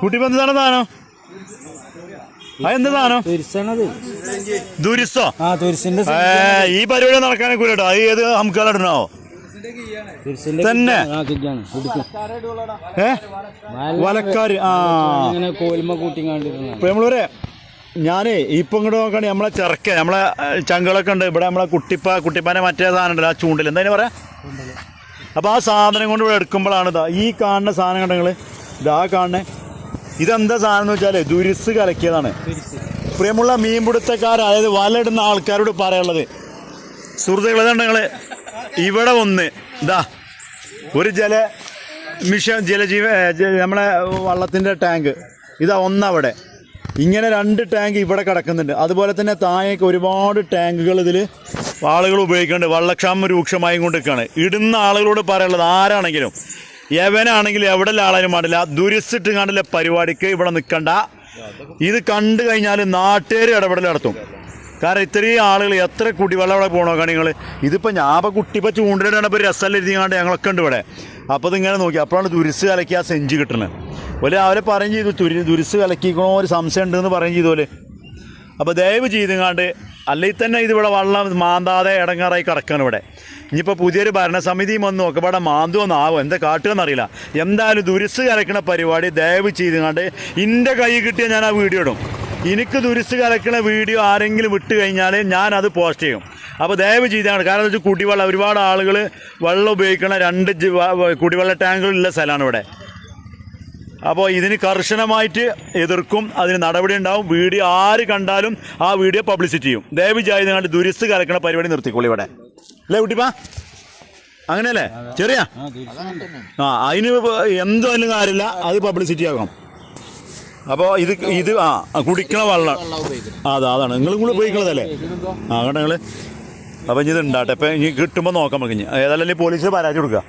കുട്ടിപ്പോ എന്ത് സാധനം? സാധനം? അതെന്ത് സാധനം? ദുരിസോ ഈ പരിപാടി നടക്കാനേ കൂടെ അത് ഏത് ഹംകാലിടണോ ഇടണോ തന്നെ. ഏ? വലക്കാര്. ആ. കോൽമ കൂട്ടിങ്ങാണ്ടിരുന്ന നമ്മളൊരു ഞാനേ ഇപ്പൊ ഇങ്ങോട്ട് നോക്കണേ നമ്മളെ ചെറുക്ക നമ്മളെ ചങ്കളൊക്കെ ഉണ്ട്. ഇവിടെ നമ്മളെ കുട്ടിപ്പ കുട്ടിപ്പാനെ മറ്റേ സാധനം ഉണ്ട് ആ ചൂണ്ടിൽ എന്താ പറയാ? അപ്പൊ ആ സാധനം കൊണ്ട് ഇവിടെ എടുക്കുമ്പോഴാണ് ഈ കാണുന്ന സാധനം കണ്ടെങ്കിൽ ഇതാ കാണണേ ഇതെന്താ സാധനം എന്ന് വെച്ചാൽ ദുരിസ് കലക്കിയതാണ്. പ്രിയമുള്ള മീൻപിടുത്തക്കാർ അതായത് വലയിടുന്ന ആൾക്കാരോട് പറയാനുള്ളത്. സുഹൃത്തുക്കളെ നിങ്ങൾ ഇവിടെ ഒന്ന് ഇതാ ഒരു ജല മിഷൻ ജലജീവ നമ്മളെ വള്ളത്തിന്റെ ടാങ്ക്. ഇതാ ഒന്നവിടെ. ഇങ്ങനെ രണ്ട് ടാങ്ക് ഇവിടെ കിടക്കുന്നുണ്ട്. അതുപോലെ തന്നെ താഴേക്ക് ഒരുപാട് ടാങ്കുകൾ ഇതിൽ ആളുകൾ ഉപയോഗിക്കുന്നുണ്ട്. വള്ളക്ഷാമം രൂക്ഷമായും കൊണ്ടിരിക്കുകയാണ്. ഇടുന്ന ആളുകളോട് പറയാനുള്ളത് ആരാണെങ്കിലും എവനാണെങ്കിലും എവിടെ ആളാനും പാടില്ല. ദുരിസിട്ട് കണ്ടില്ല പരിപാടിക്ക് ഇവിടെ നിൽക്കണ്ട ഇത് കണ്ടു കഴിഞ്ഞാൽ നാട്ടുകാർ ഇടപെടൽ നടത്തും. കാരണം ഇത്രയും ആളുകൾ എത്ര കുടിവെള്ളം അവിടെ പോകണോ കാണിങ്ങൾ ഇതിപ്പോൾ ഞാൻ ഇപ്പോൾ കുട്ടി ഇപ്പോൾ രസമല്ല ഇരുന്നാണ്ട് ഞങ്ങളൊക്കെ ഉണ്ട് ഇവിടെ. അപ്പോൾ ഇതിങ്ങനെ നോക്കി. അപ്പോഴാണ് ദുരിസ് കലക്കി ആ സെഞ്ച് കിട്ടണത് പോലെ അവരെ പറയും ചെയ്തു ദുരിസ് കലക്കിക്കണോ ഒരു സംശയം ഉണ്ടെന്ന് പറയും ചെയ്തു പോലെ അപ്പോൾ ദയവ് ചെയ്തുങ്ങാണ്ട് അല്ലെങ്കിൽ തന്നെ ഇതിവിടെ വെള്ളം മാന്താതെ ഇടങ്ങാറായി കിടക്കാണ് ഇവിടെ. ഇനിയിപ്പോൾ പുതിയൊരു ഭരണസമിതിയും വന്ന്. നോക്കുക ഇവിടെ മാന്തുമെന്ന് ആവും എന്താ കാട്ടുകയെന്നറിയില്ല എന്തായാലും ദുരിസ് കലക്കണ പരിപാടി ദയവ് ചെയ്ത് കണ്ട് എന്റെ കൈ കിട്ടിയാൽ ഞാൻ ആ വീഡിയോ ഇടും. എനിക്ക് ദുരിസ് കലക്കണ വീഡിയോ ആരെങ്കിലും വിട്ട് കഴിഞ്ഞാൽ ഞാൻ അത് പോസ്റ്റ് ചെയ്യും. അപ്പോൾ ദയവ് ചെയ്താണ്. കാരണം എന്താ വെച്ചാൽ കുടിവെള്ളം ഒരുപാട് ആളുകൾ വെള്ളം ഉപയോഗിക്കണ രണ്ട് കുടിവെള്ള ടാങ്കുകളുള്ള സ്ഥലമാണ് ഇവിടെ. അപ്പോൾ ഇതിന് കർശനമായിട്ട് എതിർക്കും അതിന് നടപടി ഉണ്ടാവും. വീഡിയോ ആര് കണ്ടാലും ആ വീഡിയോ പബ്ലിസിറ്റി ചെയ്യും. ദയവ് നിങ്ങളുടെ കണ്ട് ദുരിസ് കലക്കണ പരിപാടി നിർത്തിക്കോളി ഇവിടെ. അല്ലേ കുട്ടിപ്പാ? അങ്ങനെയല്ലേ? ചെറിയ? ആ അതിന് എന്തായാലും കാര്യമില്ല. അത് പബ്ലിസിറ്റി ആകാം. അപ്പോൾ ഇത് ഇത് ആ കുടിക്കണ വെള്ളം. അതാ അതാണ്. നിങ്ങളും കൂടെ ഉപയോഗിക്കണതല്ലേ? ആ കേട്ടോ നിങ്ങൾ അപ്പോൾ ഇനി ഇത് ഉണ്ടാട്ടെ ഇപ്പം ഇനി കിട്ടുമ്പോൾ നോക്കാം നമുക്ക് ഇനി. ഏതായാലും പോലീസിൽ പരാതി കൊടുക്കുക?